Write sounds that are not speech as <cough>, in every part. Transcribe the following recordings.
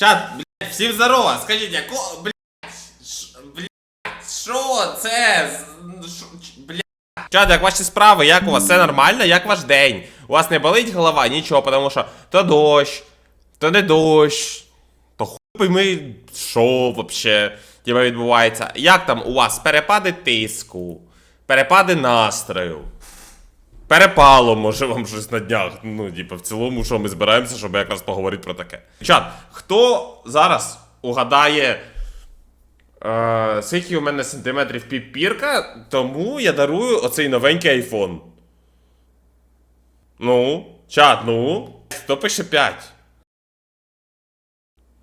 Чат, блядь, всім здорово, скажіть, яко, блядь, блядь, що це? Шо- Блядь. Чат, як ваші справи, як у вас, все нормально, як ваш день? У вас не болить голова? Нічого, тому що то дощ, то не дощ, то хуй пойми, що вообще тебе відбувається. Як там у вас перепади тиску, перепади настрою? Перепало, може вам щось на днях. Ну, типу, в цілому, що ми збираємося, щоб якраз поговорити про таке. Чат, хто зараз угадає, е, скільки у мене сантиметрів піпірка, тому я дарую оцей новенький айфон. Ну, чат, ну. Хто пише 5?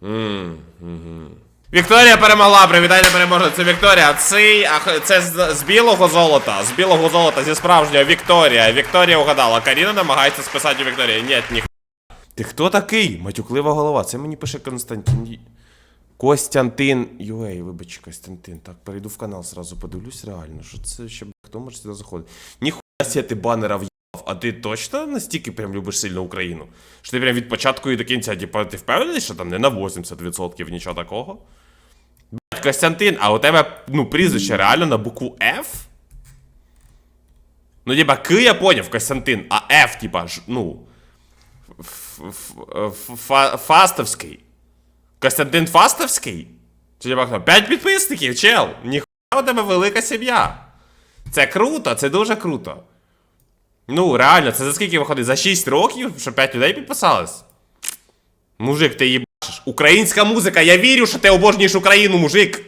М, мгм. Вікторія перемогла, привітання переможця. Це Вікторія. Цей, а, це з, з білого золота. З білого золота, зі справжнього Вікторія. Вікторія угадала. Каріна намагається списати у Вікторії. Ні, ні. Ти хто такий? Матюклива голова. Це мені пише Константин. Костянтин. Юей, вибач, Костянтин. Так, перейду в канал зразу подивлюсь реально. Що це ще хто може сюди заходити? Ніхуя сі ти банера в'їбав. А ти точно настільки прям любиш сильно Україну? Що ти прям від початку і до кінця, типа, ти впевнений, що там не на 80% нічого такого? Костянтин, а у тебе, ну, прізвище реально на букву F? Ну, типа, К я поняв, Костянтин, а F, типа, ну. Фастовський. Костянтин Фастовський? Чи типа хто? П'ять підписників, чел! Ніхуя у тебе велика сім'я. Це круто, це дуже круто. Ну, реально, це за скільки виходить? За 6 років, що 5 людей підписались? Мужик, ти їбашиш. Українська музика, я вірю, що ти обожнюєш Україну, мужик.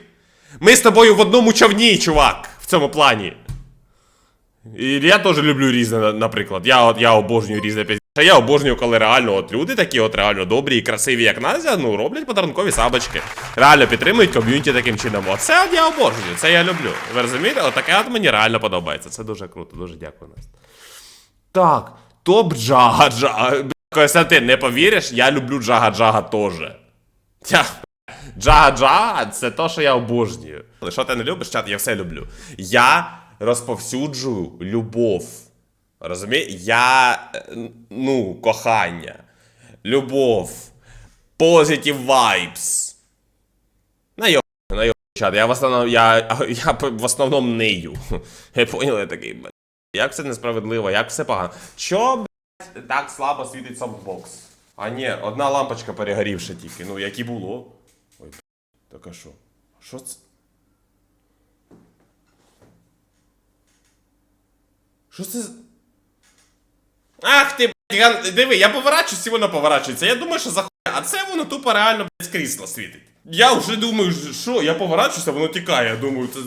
Ми з тобою в одному човні, чувак, в цьому плані. І я теж люблю різне, наприклад. Я, от, я обожнюю різне пізніше. Я обожнюю, коли реально от люди такі от реально добрі і красиві, як Назя, ну, роблять подарункові сабочки. Реально підтримують ком'юніті таким чином. Оце от я обожнюю, це я люблю. Ви розумієте? Отаке от мені реально подобається. Це дуже круто, дуже дякую, Настя. Так, топ Джага Костянтин, не повіриш, я люблю Джага Джага теж. Я... Джага Джага це то, що я обожнюю. Що ти не любиш, чат, я все люблю. Я розповсюджую любов. Розумієш? Я. Ну, кохання. Любов. Positive vibes. Найо, найо, чат. Я в основному, я, я в основному нею. <laughs> Я понял, я такий. Як це несправедливо, як все погано. Чо, так слабо світить софтбокс? А ні, одна лампочка перегорівша тільки. Ну, як і було. Ой, так а що? Що це? Що це? Ах ти, блядь, ган- диви, я поворачуюсь, і воно поворачується. Я думаю, що за а це воно тупо реально, блядь, з світить. Я вже думаю, що, я поворачуюся, воно тікає. Я думаю, це.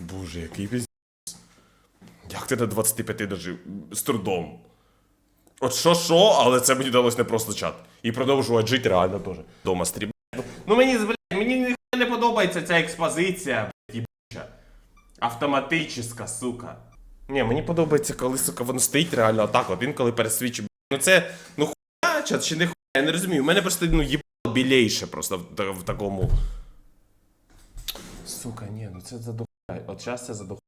Боже, який піз... Як ти до 25 дожив? З трудом. От що що, але це мені далось не просто чат. І продовжувати жити реально теж. Дома стрім. Ну мені, блядь, мені ніхуя не подобається ця експозиція, блядь, їбуча. Автоматична, сука. Ні, мені подобається, коли, сука, воно стоїть реально отак, от інколи пересвічує. Ну це, ну хуя чат чи не хуя, я не розумію. У мене просто, ну, їбало білейше просто в, в такому. Сука, ні, ну це задохуя. От зараз це задохуя.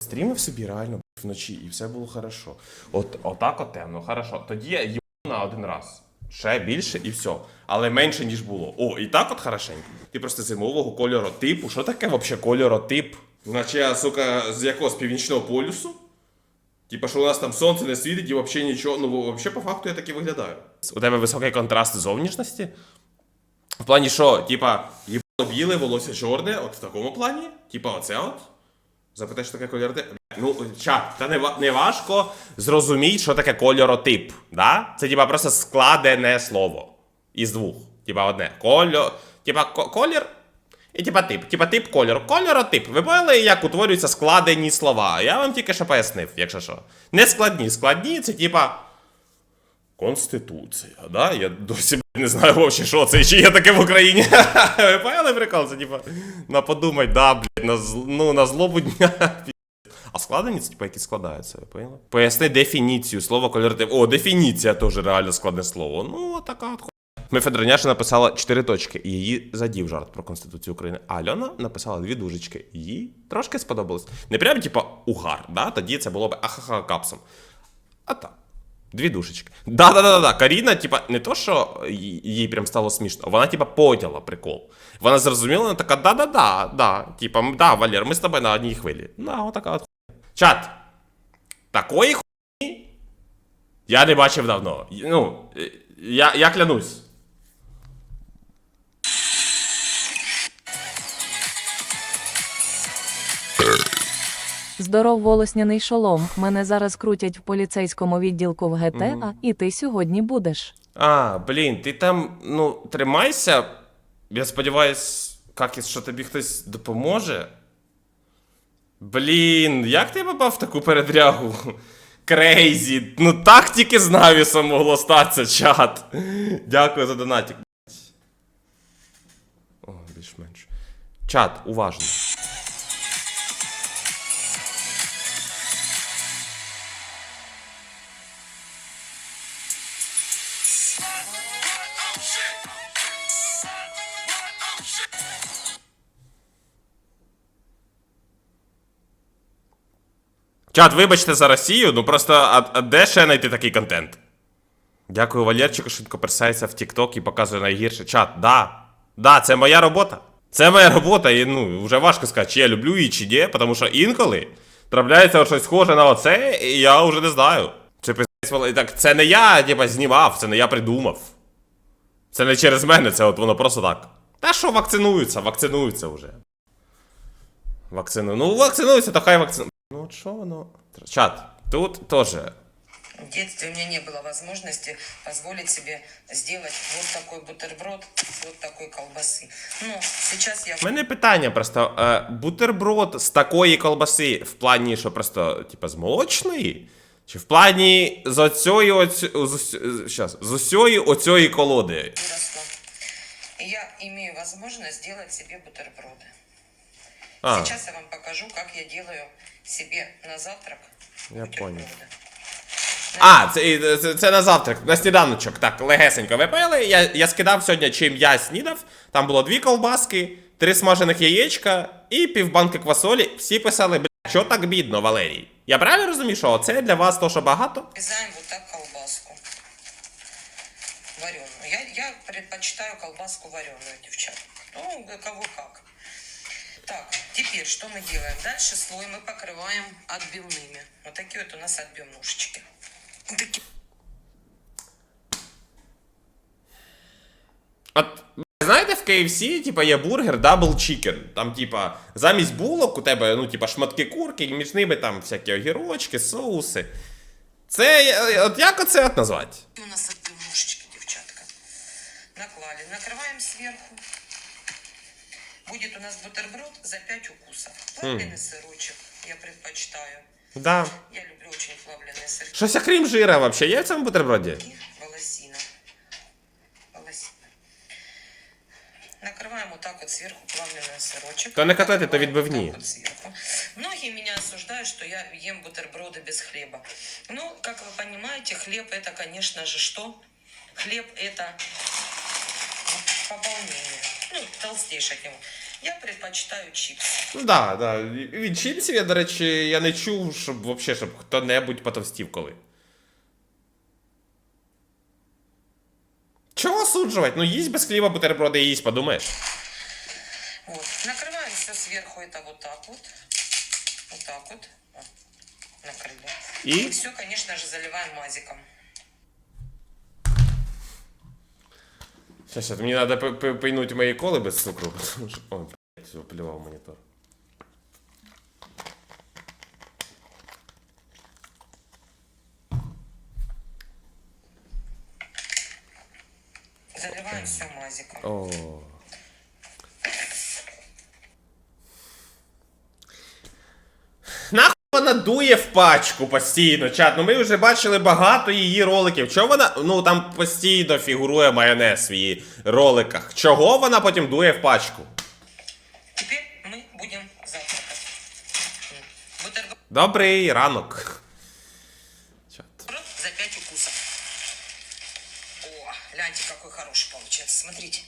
Стрімив собі реально вночі, і все було хорошо. От отак от темно, хорошо. Тоді я їбав на один раз. Ще більше і все. Але менше, ніж було. О, і так от хорошенько. Ти просто зимового кольоротипу. Що таке взагалі кольоротип? Наче я, сука, з якого з північного полюсу? Типа, що у нас там сонце не світить і взагалі нічого. Ну, взагалі, по факту я так і виглядаю. У тебе високий контраст зовнішності? В плані, що, типа, їбало біле, волосся чорне, от в такому плані? Типа, оце от? Запитаєш, що таке кольоротип? Ну, чат, та не, не важко зрозуміти, що таке кольоротип. Да? Це типа просто складене слово. Із двох. Типа одне. Кольо. Типа ко- колір. І типа тип. Типа тип кольору. Кольоротип. Ви поняли, як утворюються складені слова? Я вам тільки що пояснив, якщо що. Не складні. Складні це типа. Конституція, да? Я досі не знаю вообще, що це, чи є таке в Україні. Ви <laughs> поняли прикол? Це типа, на подумай, да, блядь, на, зл- ну, на злобу дня. <laughs> А складені це типа які складаються, ви поняли? Поясни дефініцію, слово кольоротип. О, дефініція теж реально складне слово. Ну, така от хуйня. Ми Федориняша написала чотири точки, і її задів жарт про Конституцію України. А Альона написала дві дужечки. Їй трошки сподобалось. Не прям, типа, угар, да? Тоді це було б ахаха капсом. А так. Дві душечки. Да-да-да-да. Каріна, типа, не то, що ї- їй прям стало смішно, вона, типа, поняла прикол. Вона зрозуміла, вона така, да-да-да, да. Типа, м, да, Валер, ми з тобою на одній хвилі. Да, отака от хуйня. Чат. Такої хуйні я не бачив давно. Ну, е, я, я клянусь. Здоров волосняний шолом. Мене зараз крутять в поліцейському відділку в ГТА, і ти сьогодні будеш. А, блін, ти там, ну, тримайся. Я сподіваюсь, Какіс, що тобі хтось допоможе. Блін, як ти попав в таку передрягу? Крейзі. Ну так тільки з Навісом могло статися, чат. Дякую за донатик. О, більш-менш. Чат, уважно. Чат, вибачте за Росію, ну просто а, а де ще знайти такий контент? Дякую Валерчику, що він коперсається в TikTok і показує найгірше. Чат, да. Да, це моя робота. Це моя робота, і ну, вже важко сказати, чи я люблю її, чи ні, тому що інколи трапляється щось схоже на оце, і я вже не знаю. Чи пиздець, так це не я типа, знімав, це не я придумав. Це не через мене, це от воно просто так. Та що вакцинуються, вакцинуються вже. Вакцину. Ну, вакцинуються, то хай вакцинуються. Ну, от що воно. Чат, тут теж. В детстве у меня не было возможности позволить себе сделать вот такой бутерброд с вот такой колбасы. Но сейчас я У мене питання просто: е, бутерброд з такої колбаси в плані, що просто, типа, з молочної? Чи в плані з оцьої оць... з, ось- щас, з усьої оцьої колоди? выросла. И я имею возможность сделать себе бутерброды. А, Сейчас я вам покажу, как я делаю себе на завтрак Я понял. а це, це, це на завтрак, на сніданочок. Так, легесенько випили. Я, я скидав сьогодні, чим я снідав. Там було дві ковбаски, три смажених яєчка і півбанки квасолі. Всі писали, бля, що так бідно, Валерій? Я правильно розумію, що це для вас то, що багато? Нарезаем вот так колбаску вареную. Я, я предпочитаю колбаску вареную, девчат. Ну, кого как. Так, теперь что мы делаем? Дальше слой мы покрываем отбивными. Вот такие вот у нас отбивнушечки. Вот такие. От, знаєте, в KFC, типа, є бургер Double Chicken. Там, типа, замість булок у тебе, ну, типа, шматки курки, і між ними там всякі огірочки, соуси. Це, е, от як оце от назвати? У нас отбивнушечки, девчатка. Наклали. Накрываем сверху. Будет у нас бутерброд за 5 укусов. Плавленый сырочек я предпочитаю. Да. Я люблю очень плавленые сырки. Щось окрім жира вообще є в цьому бутерброді? Волосина. Волосина. Накрываем вот так вот сверху плавленый сырочек. То не котлеты, то Накрываем відбивні. вот так вот сверху. Многие меня осуждают, что я ем бутерброды без хлеба. Ну, как вы понимаете, хлеб это, конечно же, что? Хлеб это пополнение. Ну, толстейший от него. Я предпочитаю чипсы. Ну да, да. Від чіпсів я, до речі, я не чув, щоб вообще, щоб хто-небудь потовстів коли. Чого осуджувати? Ну їсть без хліба бутерброди їсть, подумаєш. Вот. Накрываем все сверху это вот так вот. Вот так вот. О, накрыли. И? все, конечно же, заливаем мазиком. Щас, щас, мені треба пийнути мої коли без цукру. <laughs> тому що- Ой, блядь, все, плював монітор. Заливаем все мазиком. О. вона дує в пачку постійно, чат. Ну ми вже бачили багато її роликів. Чого вона. Ну там постійно фігурує майонез в її роликах. Чого вона потім дує в пачку? Теперь мы будем завтракать. М. Добрий ранок. Чат. за 5 укусов. О, гляньте, какой хороший получается. Смотрите.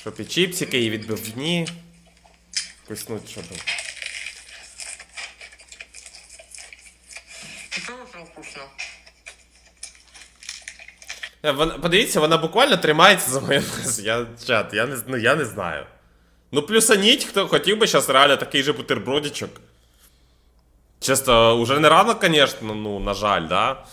Щоб і чіпсики, і відбивні. Куснуть щоб. Е, вона, подивіться, вона буквально тримається за майонез. Я чат, я не ну, я не знаю. Ну плюс плюсаніть, хто хотів би зараз реально такий же бутербродичок. Чисто, уже не рано, конечно, ну, на жаль, да.